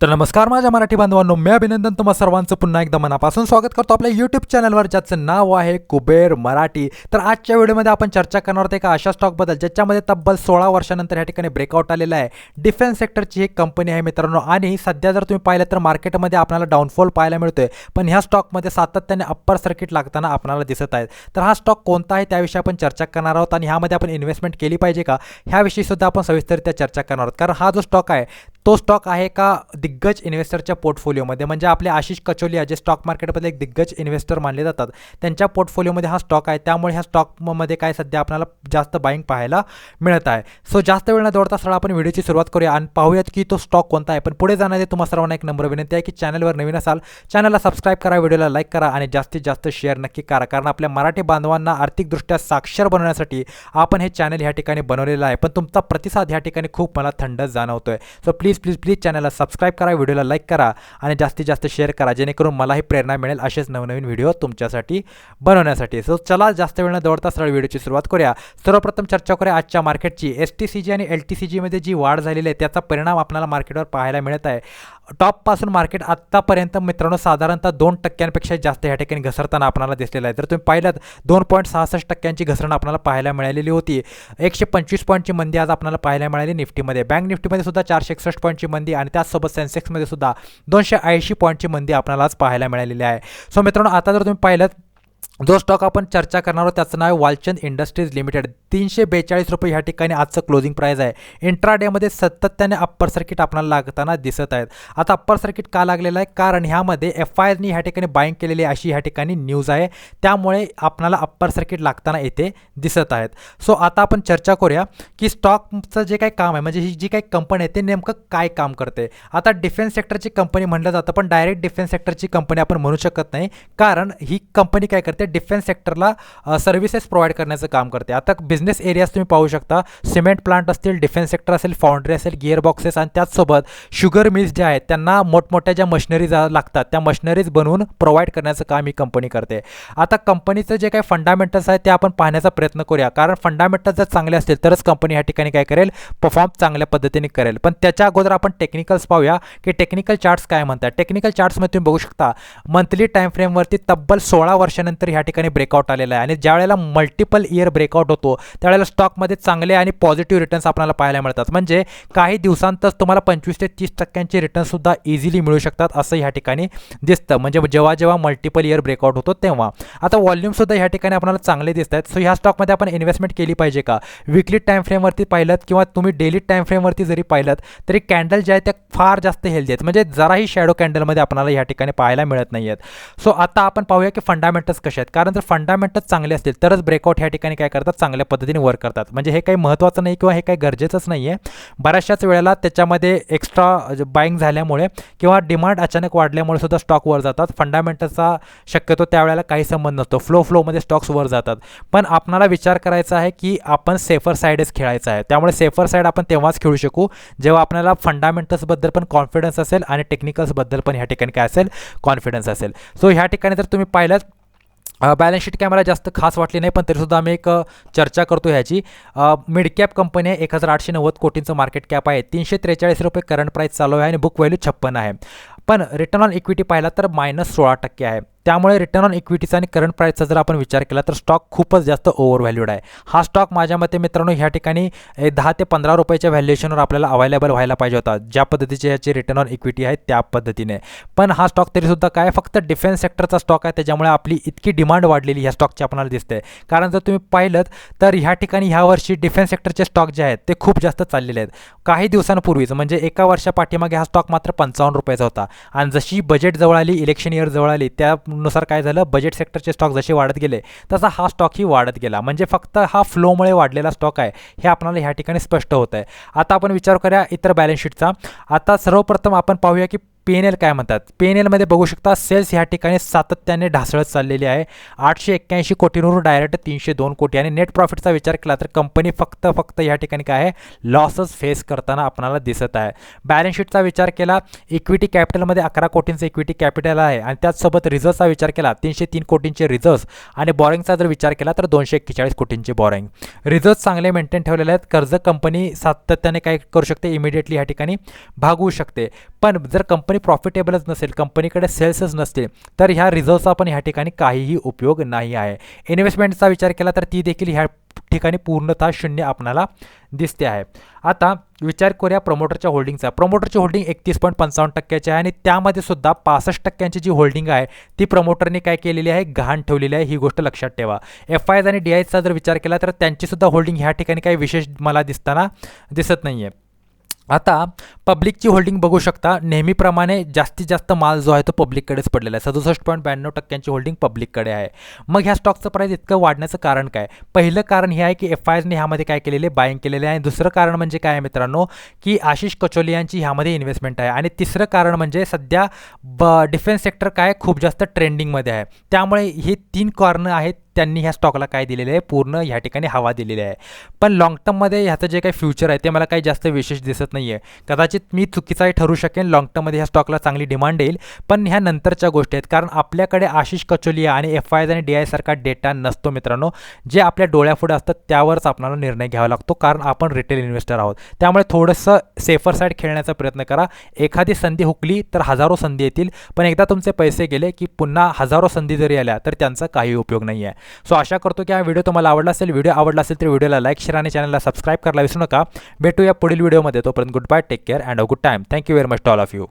तर नमस्कार माझ्या मराठी बांधवांनो मी अभिनंदन तुम्हा सर्वांचं. पुन्हा एकदा मनापासून स्वागत करतो आपल्या यूट्यूब चॅनलवर ज्याचं नाव आहे कुबेर मराठी. तर आजच्या व्हिडिओमध्ये आपण चर्चा करणार आहोत एका अशा स्टॉकबद्दल ज्याच्यामध्ये तब्बल सोळा वर्षानंतर या ठिकाणी ब्रेकआउट आलेला आहे. डिफेन्स सेक्टरची एक कंपनी आहे मित्रांनो आणि सध्या जर तुम्ही पाहिलं तर मार्केटमध्ये आपल्याला डाऊनफॉल पाहायला मिळतोय. पण ह्या स्टॉकमध्ये सातत्याने अप्पर सर्किट लागताना आपल्याला दिसत आहेत. तर हा स्टॉक कोणता आहे त्याविषयी आपण चर्चा करणार आहोत आणि ह्यामध्ये आपण इन्व्हेस्टमेंट केली पाहिजे का? ह्याविषयी सुद्धा आपण सविस्तरित्या चर्चा करणार आहोत. कारण हा जो स्टॉक आहे तो स्टॉक आहे का दिग्गज इन्व्हेस्टरच्या पोर्टफोलिओमध्ये म्हणजे आपले आशिष कचोलिया जे स्टॉक मार्केटमध्ये एक दिग्गज इन्व्हेस्टर मानले जातात त्यांच्या पोर्टफोलिओमध्ये हा स्टॉक आहे. त्यामुळे ह्या स्टॉकमध्ये काय सध्या आपल्याला जास्त बाईंग पाहायला मिळत आहे. सो जास्त वेळ न दौडता सरळ आपण व्हिडिओची सुरुवात करूया आणि पाहूयात की तो स्टॉक कोणता आहे. पण पुढे जाण्याचे तुम्हाला सर्वांना एक नंबर विनंती आहे की चॅनलवर नवीन असाल चॅनलला सबस्क्राईब करा व्हिडिओला लाईक करा आणि जास्तीत जास्त शेअर नक्की करा. कारण आपल्या मराठी बांधवांना आर्थिकदृष्ट्या साक्षर बनवण्यासाठी आपण हे चॅनल ह्या ठिकाणी बनवलेलं आहे. पण तुमचा प्रतिसाद ह्या ठिकाणी खूप मला थंड जाणवतोय. So please please please please चॅनलला सबस्क्राईब करा व्हिडिओला लाईक करा आणि जास्तीत जास्त शेअर करा जेणेकरून मलाही प्रेरणा मिळेल असेच नवनवीन व्हिडिओ तुमच्यासाठी बनवण्यासाठी. सो चला जास्त वेळ न दौडता सरळ व्हिडिओची सुरुवात करूया. सर्वप्रथम चर्चा करूया आजच्या मार्केटची एस टी सी जी आणि एल टी सी जीमध्ये जी वाढ झालेली आहे त्याचा परिणाम आपल्याला मार्केटवर पाहायला मिळत आहे. टॉपपासून मार्केट आत्तापर्यंत मित्रांनो साधारणतः दोन टक्क्यांपेक्षा जास्त या ठिकाणी घसरताना आपल्याला दिसलेलं आहे. तर तुम्ही पाहिलं दोन पॉईंट सहासष्ट टक्क्यांची घसरण आपल्याला पाहायला मिळालेली होती. एकशे पंचवीस पॉईंटची मंदी आज आपल्याला पाहायला मिळाली निफ्टीमध्ये. बँक निफ्टीमध्ये सुद्धा चारशे एकसष्ट पॉईंटची मंदी आणि त्याचसोबत सेन्सेक्समध्ये सुद्धा दोनशे ऐंशी पॉईंटची मंदी आपल्याला आज पाहायला मिळालेली आहे. सो मित्रांनो आता जर तुम्ही पाहिलं जो स्टॉक आपण चर्चा करणार आहोत त्याचं नाव आहे वालचंद इंडस्ट्रीज लिमिटेड. तीनशे बेचाळीस रुपये ह्या ठिकाणी आजचं क्लोजिंग प्राईस आहे. इंट्राडेमध्ये सातत्याने अप्पर सर्किट आपल्याला लागताना दिसत आहेत. आता अप्पर सर्किट का लागलेलं आहे? कारण ह्यामध्ये एफ आय आरनी ह्या ठिकाणी बाईंग केलेली अशी ह्या ठिकाणी न्यूज आहे. त्यामुळे आपल्याला अप्पर सर्किट लागताना येथे दिसत आहेत. सो आता आपण चर्चा करूया की स्टॉकचं जे काही काम आहे म्हणजे ही जी काही कंपनी आहे ते नेमकं काय काम करते? आता डिफेन्स सेक्टरची कंपनी म्हणलं जातं पण डायरेक्ट डिफेन्स सेक्टरची कंपनी आपण म्हणू शकत नाही. कारण ही कंपनी काय करते? डिफेन्स सेक्टरला सर्व्हिसेस प्रोव्हाइड करण्याचं काम करते. आता बिझनेस एरियाज तुम्ही पाहू शकता. सिमेंट प्लांट असतील डिफेन्स सेक्टर असेल फाउंड्री असेल गिअर बॉक्सेस आणि त्याचसोबत शुगर मिल्स ज्या आहेत त्यांना मोठमोठ्या ज्या मशिनरीज लागतात त्या मशिनरीज बनवून प्रोव्हाइड करण्याचं काम ही कंपनी करते. आता कंपनीचं जे काही फंडामेंटल्स आहेत ते आपण पाहण्याचा प्रयत्न करूया. कारण फंडामेंटल्स जर चांगले असतील तरच कंपनी या ठिकाणी काय करेल? परफॉर्म चांगल्या पद्धतीने करेल. पण त्याच्या अगोदर आपण टेक्निकल्स पाहूया की टेक्निकल चार्ट्स काय म्हणतात? टेक्निकल चार्ट्समध्ये तुम्ही बघू शकता मंथली टाईम फ्रेमवरती तब्बल सोळा वर्षानंतर ह्या ठिकाणी ब्रेकआउट आलेला आहे. आणि ज्या वेळेला मल्टिपल इयर ब्रेकआउट होतो त्यावेळेला स्टॉकमध्ये चांगले आणि पॉझिटिव्ह रिटर्न्स आपल्याला पाहायला मिळतात. म्हणजे काही दिवसांतच तुम्हाला पंचवीस ते तीस टक्क्यांचे रिटर्नसुद्धा इझिली मिळू शकतात असं ह्या ठिकाणी दिसतं. म्हणजे जेव्हा जेव्हा मल्टिपल इयर ब्रेकआउट होतो तेव्हा. आता व्हॉल्यूमसुद्धा ह्या ठिकाणी आपल्याला चांगले दिसत आहेत सो ह्या स्टॉकमध्ये आपण इन्व्हेस्टमेंट केली पाहिजे का? विकली टाईम फ्रेमवरती पाहिलं किंवा तुम्ही डेली टाईम फ्रेमवरती जरी पाहिलं तरी कॅन्डल ज्या आहेत त्या फार जास्त हेल्दी आहेत. म्हणजे जराही शॅडो कॅन्डलमध्ये आपल्याला ह्या ठिकाणी पाहायला मिळत नाही आहेत सो आता आपण पाहूया की फंडामेंटल्स कसे आहेत. कारण जर फंडामेंटल्स चांगले असतील तरच ब्रेकआउट ह्या ठिकाणी काय करतात? चांगल्या पद्धतीने पद्धतीने वर्क करतात. म्हणजे हे काही महत्त्वाचं नाही किंवा हे काही गरजेचंच नाही आहे बऱ्याचशाच वेळेला त्याच्यामध्ये एक्स्ट्रा बाईंग झाल्यामुळे किंवा डिमांड अचानक वाढल्यामुळे सुद्धा स्टॉक वर जातात. फंडामेंटलचा शक्यतो त्यावेळेला काही संबंध नसतो. फ्लो फ्लोमध्ये स्टॉक्स वर जातात. पण आपणाला विचार करायचा आहे की आपण सेफर साईडच खेळायचा आहे. त्यामुळे सेफर साईड आपण तेव्हाच खेळू शकू जेव्हा आपल्याला फंडामेंटल्सबद्दल पण कॉन्फिडन्स असेल आणि टेक्निकल्सबद्दल पण ह्या ठिकाणी काय असेल कॉन्फिडन्स असेल. सो ह्या ठिकाणी जर तुम्ही पाहिलं बॅलन्स शीट कॅमेरा जास्त खास वाटली नाही पण तरीसुद्धा आम्ही एक चर्चा करतो ह्याची. मिड कॅप कंपनी आहे एक हजार आठशे नव्वद कोटींचं मार्केट कॅप आहे तीनशे त्रेचाळीस रुपये करंट प्राईस चालू आहे आणि बुक व्हॅल्यू छप्पन आहे. पण रिटर्न ऑन इक्विटी पाहिला तर मायनस सोळा टक्के आहे. त्यामुळे रिटर्न ऑन इक्विटीचा आणि करंट प्राईसचा जर आपण विचार केला तर स्टॉक खूपच जास्त ओव्हर व्हॅल्यूड आहे. हा स्टॉक माझ्या मते मित्रांनो ह्या ठिकाणी दहा ते पंधरा रुपयाच्या व्हॅल्युएशनवर आपल्याला अवेलेबल व्हायला पाहिजे होता ज्या पद्धतीचे याचे रिटर्न ऑन इक्विटी आहे त्या पद्धतीने. पण हा स्टॉक तरीसुद्धा काय फक्त डिफेन्स सेक्टरचा स्टॉक आहे त्याच्यामुळे आपली इतकी डिमांड वाढलेली ह्या स्टॉकची आपल्याला दिसते. कारण जर तुम्ही पाहिलं तर ह्या ठिकाणी ह्या वर्षी डिफेन्स सेक्टरचे स्टॉक जे आहेत ते खूप जास्त चाललेले आहेत. काही दिवसांपूर्वीच म्हणजे एका वर्षा पाठीमागे हा स्टॉक मात्र पंचावन्न रुपयाचा होता. आणि जशी बजेट जवळ आली इलेक्शन इयर जवळ आली त्या नुसार काय झालं? बजेट सेक्टरचे स्टॉक जसे वाढत गेले तसा हा स्टॉकही वाढत गेला. म्हणजे फक्त हा फ्लोमुळे वाढलेला स्टॉक आहे हे आपल्याला ह्या ठिकाणी स्पष्ट होत आहे आता आपण विचार करूया इतर बॅलन्स शीटचा आता सर्वप्रथम आपण पाहूया की पी एन एल काय म्हणतात? पी एन एलमध्ये बघू शकता सेल्स ह्या ठिकाणी सातत्याने ढासळत चाललेली आहे. आठशे एक्क्याऐंशी कोटींवरून डायरेक्ट तीनशे दोन कोटी. आणि नेट प्रॉफिटचा विचार केला तर कंपनी फक्त फक्त या ठिकाणी काय आहे? लॉसच फेस करताना आपणाला दिसत आहे. बॅलन्स शीटचा विचार केला इक्विटी कॅपिटलमध्ये अकरा कोटींचं इक्विटी कॅपिटल आहे. आणि त्याचसोबत रिझर्वचा विचार केला तीनशे तीन कोटींचे रिझर्व्स आणि बॉरिंगचा जर विचार केला तर दोनशे एक्केचाळीस कोटींचे बॉरिंग रिझर्व चांगले मेंटेन ठेवलेले आहेत. कर्ज कंपनी सातत्याने काय करू शकते? इमिडिएटली या ठिकाणी भागवू शकते. पण जर कंपनी प्रॉफिटेबलच नसेल कंपनीकडे सेल्सच नसतील तर ह्या रिझर्वचा पण ह्या ठिकाणी काहीही उपयोग नाही आहे. इन्व्हेस्टमेंटचा विचार केला तर ती देखील ह्या ठिकाणी पूर्णतः शून्य आपणाला दिसते आहे. आता विचार करूया प्रमोटरच्या होल्डिंगचा प्रमोटरची होल्डिंग एकतीस पॉईंट पंचावन्न टक्क्याची आहे आणि त्यामध्ये सुद्धा पासष्ट टक्क्यांची जी होल्डिंग आहे ती प्रमोटरने काय केलेली आहे? घाण ठेवलेली आहे. ही गोष्ट लक्षात ठेवा. एफ आयज आणि डी आयचा जर विचार केला तर त्यांचीसुद्धा होल्डिंग ह्या ठिकाणी काही विशेष मला दिसताना दिसत नाही आहे आता पब्लिकची होल्डिंग बघू शकता. नेहमीप्रमाणे जास्तीत जास्त माल जो आहे तो पब्लिककडेच पडलेला आहे. सदुसष्ट पॉईंट ब्याण्णव टक्क्यांची होल्डिंग पब्लिककडे आहे. मग ह्या स्टॉकचं प्राईस इतकं वाढण्याचं कारण काय? पहिलं कारण हे आहे की एफ आय आयजने ह्यामध्ये काय केलेले? बाईंग केलेले आहे. आणि दुसरं कारण म्हणजे काय आहे मित्रांनो? की आशिष कचोलियांची ह्यामध्ये इन्व्हेस्टमेंट आहे. आणि तिसरं कारण म्हणजे सध्या ब डिफेन्स सेक्टर काय? खूप जास्त ट्रेंडिंगमध्ये आहे. त्यामुळे ही तीन कारणं आहेत. त्यांनी ह्या स्टॉकला काय दिलेलं आहे? पूर्ण ह्या ठिकाणी हवा दिलेली आहे. पण लाँग टर्ममध्ये ह्याचं जे काही फ्युचर आहे ते मला काही जास्त विशेष दिसत नाही आहे कदाचित मी चुकीचाही ठरू शकेन लॉंग टर्ममध्ये ह्या स्टॉकला चांगली डिमांड येईल. पण ह्या नंतरच्या गोष्टी आहेत. कारण आपल्याकडे आशिष कचोलिया आणि एफ आय आणि डी आयसारखा डेटा नसतो मित्रांनो. जे आपल्या डोळ्यापुढे असतात त्यावरच आपल्याला निर्णय घ्यावा लागतो. कारण आपण रिटेल इन्व्हेस्टर आहोत. त्यामुळे थोडंसं सेफर साईड खेळण्याचा प्रयत्न करा. एखादी संधी हुकली तर हजारो संधी येतील. पण एकदा तुमचे पैसे गेले की पुन्हा हजारो संधी जरी आल्या तर त्यांचा काही उपयोग नाही आहे सो आशा करतो की हा व्हिडिओ तुम्हाला आवडला असेल. व्हिडिओ आवडला असेल तर व्हिडिओला लाईक शेअर आणि चॅनलला सबस्क्राईब करायला विसरू नका. भेटूया पुढील व्हिडिओमध्ये तोपर्यंत good bye take care and a good time thank you very much to all of you